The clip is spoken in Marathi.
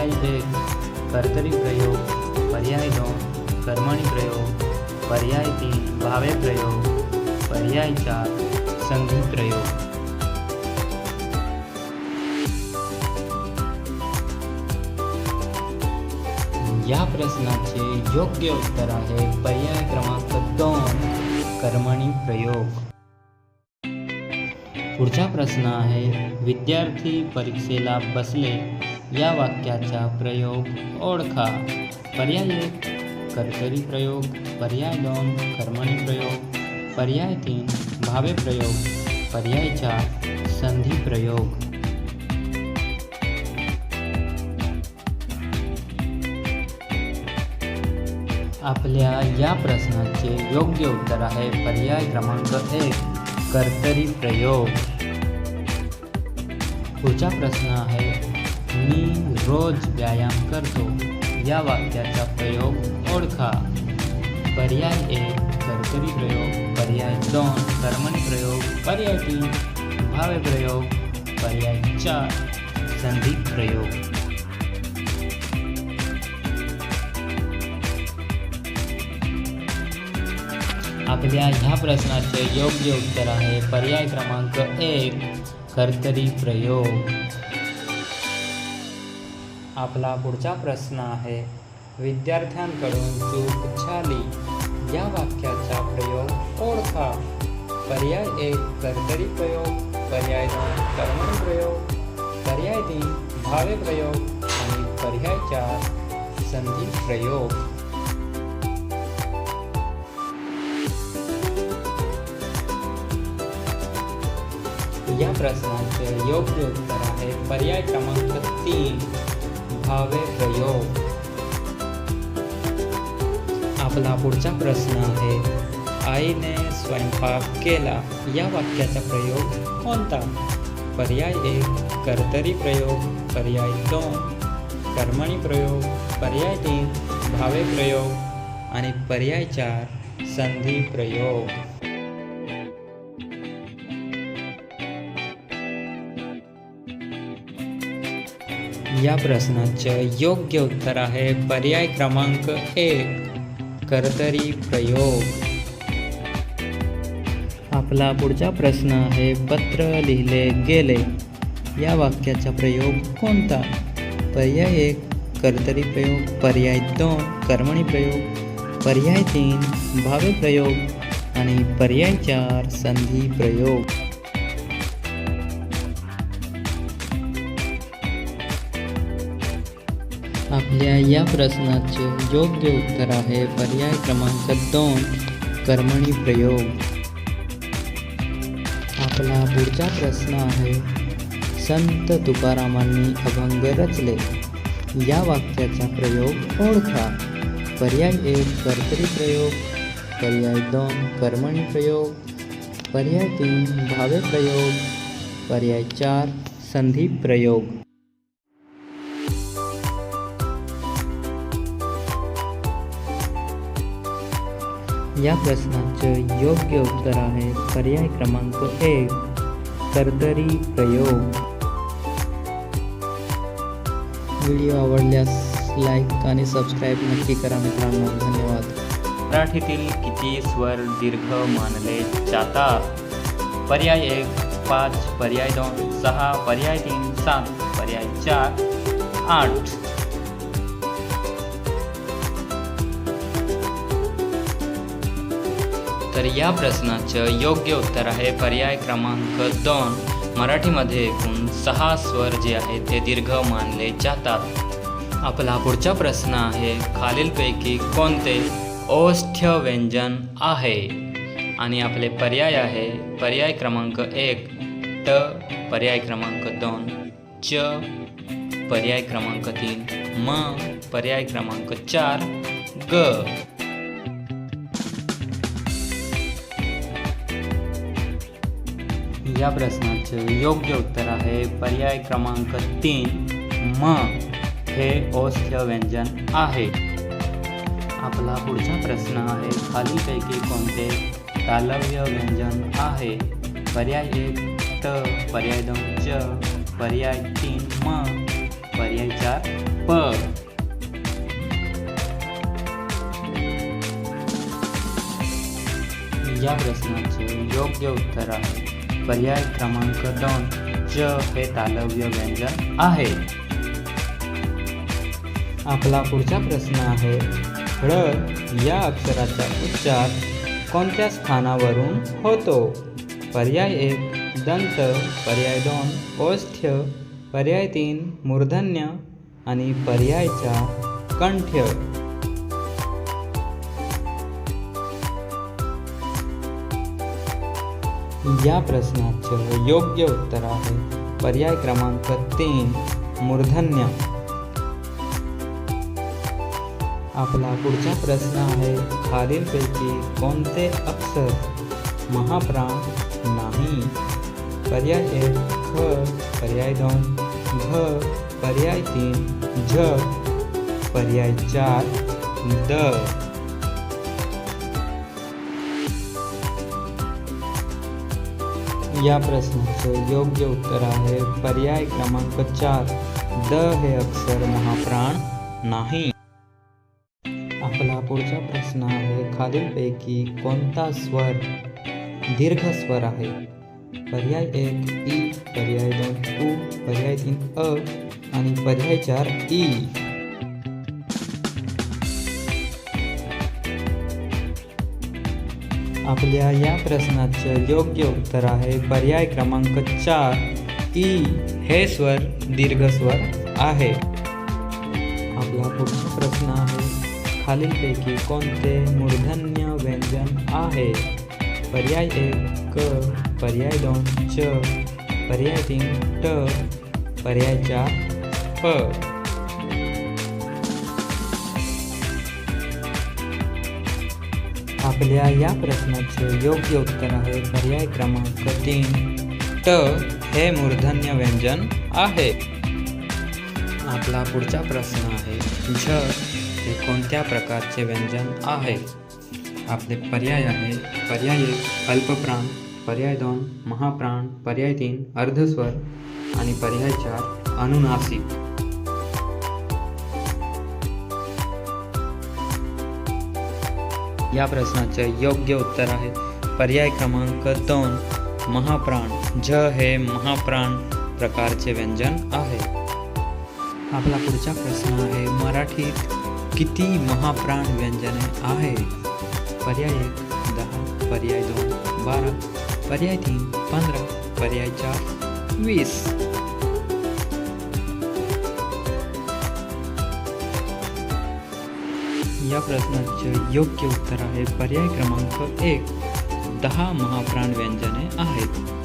पर्याय एक कर्तरी प्रयोग पर्याय दोन कर्मणी प्रयोग पर्याय तीन भावे प्रयोग पर्याय चार प्रयोग या प्रश्नाचे योग्य उत्तर आहे पर्याय क्रमांक दोन कर्मणी प्रयोग पुढचा प्रश्न आहे विद्यार्थी परीक्षेला बसले या वाक्याचा प्रयोग ओळखा. पर्याय एक कर्तरी प्रयोग. पर्याय दोन कर्मणी प्रयोग. पर्याय तीन भावे प्रयोग. पर्याय चार संधी प्रयोग. आपल्या या प्रश्नाचे योग्य उत्तर आहे पर्याय क्रमांक एक कर्तरी प्रयोग. पुढचा प्रश्न आहे मी रोज व्यायाम करतो या वाक्याचा प्रयोग ओळखा। पर्याय एक, कर्तरी प्रयोग. पर्याय दोन, कर्मणी प्रयोग. पर्याय तीन, भावे प्रयोग. पर्याय चार संधी प्रयोग. आपल्या ह्या प्रश्नाचे योग्य उत्तर आहे पर्याय क्रमांक एक, कर्तरी प्रयोग. आपला पुढचा प्रश्न आहे. विद्यार्थ्यांकडून चूक झाली. या वाक्याचा प्रयोग ओळखा. पर्याय एक कर्तरी प्रयोग. पर्याय दोन कर्मणी प्रयोग. पर्याय तीन भावे प्रयोग. आणि पर्याय चार संधी प्रयोग. या प्रश्नाचे योग्य उत्तर आहे पर्याय क्रमांक तीन. भावे प्रयोग आपला पुढचा प्रश्न आहे आईने स्वयंपाक केला या वाक्याचा प्रयोग कोणता? पर्याय एक कर्तरी प्रयोग पर्याय दोन कर्मणी प्रयोग पर्याय तीन भावे प्रयोग आणि पर्याय चार संधी प्रयोग. या प्रश्नाचं योग्य उत्तर आहे पर्याय क्रमांक एक कर्तरी प्रयोग. आपला पुढचा प्रश्न आहे पत्र लिहिले गेले. या वाक्याचा प्रयोग कोणता? पर्याय एक कर्तरी प्रयोग. पर्याय दोन कर्मणी प्रयोग. पर्याय तीन भावे प्रयोग. आणि पर्याय चार संधी प्रयोग. आपल्या या प्रश्नाचे योग्य उत्तर आहे. पर्याय क्रमांक दोन कर्मणी प्रयोग. आपला पुढचा प्रश्न आहे संत तुकारामांनी अभंग रचले. या वाक्याचा प्रयोग ओळखा. पर्याय एक कर्तरी प्रयोग. पर्याय दोन कर्मणी प्रयोग. पर्याय तीन भावे प्रयोग. पर्याय चार संधी प्रयोग. या प्रश्नाचे योग्य उत्तर आहे. पर्याय क्रमांक एक कर्तरी प्रयोग. व्हिडिओ आवडल्यास लाईक आणि सबस्क्राईब नक्की करा मित्रांनो. धन्यवाद. मराठीतील किती स्वर दीर्घ मानले जातात? पर्याय एक पाच पर्याय दोन सहा पर्याय तीन सात पर्याय चार आठ. तर या प्रश्नाचं योग्य उत्तर आहे पर्याय क्रमांक दोन. मराठीमध्ये एकूण सहा स्वर जे आहेत ते दीर्घ मानले जातात. आपला पुढचा प्रश्न आहे खालीलपैकी कोणते ओष्ठ्य व्यंजन आहे? आणि आपले पर्याय आहे पर्याय क्रमांक एक. ट पर्याय क्रमांक दोन. च पर्याय क्रमांक तीन. म पर्याय क्रमांक चार. ग या प्रश्नाचे योग्य उत्तर आहे. पर्याय क्रमांक तीन म हे ओष्ठ्य व्यंजन आहे. आपला पुढचा प्रश्न आहे खालीपैकी कोणते तालव्य व्यंजन आहे? पर्याय एक त पर्याय दोन च पर्याय तीन म पर्याय चार प. या प्रश्नाचे योग्य उत्तर आहे. पर्याय क्रमांक दोन च हे तालव्य व्यंजन आहे. आपला पुढचा प्रश्न आहे ळ या अक्षराचा उच्चार कोणत्या स्थानावरून होतो? पर्याय एक दंत पर्याय दोन ओष्ठ्य पर्याय तीन मूर्धन्य आणि पर्याय चार कंठ्य. या प्रश्नाचं योग्य उत्तर आहे. पर्याय क्रमांक तीन, मूर्धन्य. आपला पुढचा प्रश्न आहे, खालीलपैकी कोणते अक्षर महाप्राण नाही? पर्याय एक ख पर्याय दोन, घ. पर्याय तीन, झ. पर्याय चार, द. या प्रश्नाचं योग्य उत्तर आहे. पर्याय क्रमांक चार. द हे अक्षर महाप्राण नाही. आपला पुढचा प्रश्न आहे खालीलपैकी कोणता स्वर दीर्घ स्वर आहे? पर्याय एक ई. पर्याय दोन उ. पर्याय तीन अ. आणि पर्याय चार ई. आपल्या या प्रश्नाचं योग्य उत्तर आहे. पर्याय क्रमांक चार. ई हे स्वर दीर्घ स्वर आहे. आपला पुढचा प्रश्न आहे. खालीलपैकी कोणते मूर्धन्य व्यंजन आहे? पर्याय एक क. पर्याय दोन च. पर्याय तीन ट. पर्याय चार प आपल्या या प्रश्नाचे योग्य उत्तर आहे पर्याय क्रमांक तीन. ट. हे मूर्धन्य व्यंजन आहे. आपला पुढचा प्रश्न आहे. झ हे कोणत्या प्रकारचे व्यंजन आहे? आपले पर्याय आहे. पर्याय एक अल्पप्राण पर्याय दोन महाप्राण पर्याय तीन अर्धस्वर आणि पर्याय चार अनुनासिक. या प्रश्नाचे योग्य उत्तर आहे. पर्याय क्रमांक दोन महाप्राण. झ हे महाप्राण प्रकारचे व्यंजन आहे. आपला पुढचा प्रश्न आहे मराठीत किती महाप्राण व्यंजने आहे? पर्याय एक दहा. पर्याय दोन बारा. पर्याय तीन पंधरा. पर्याय चार वीस. या प्रश्नाचे योग्य उत्तर आहे. पर्याय क्रमांक एक. दहा महाप्राण व्यंजने आहेत.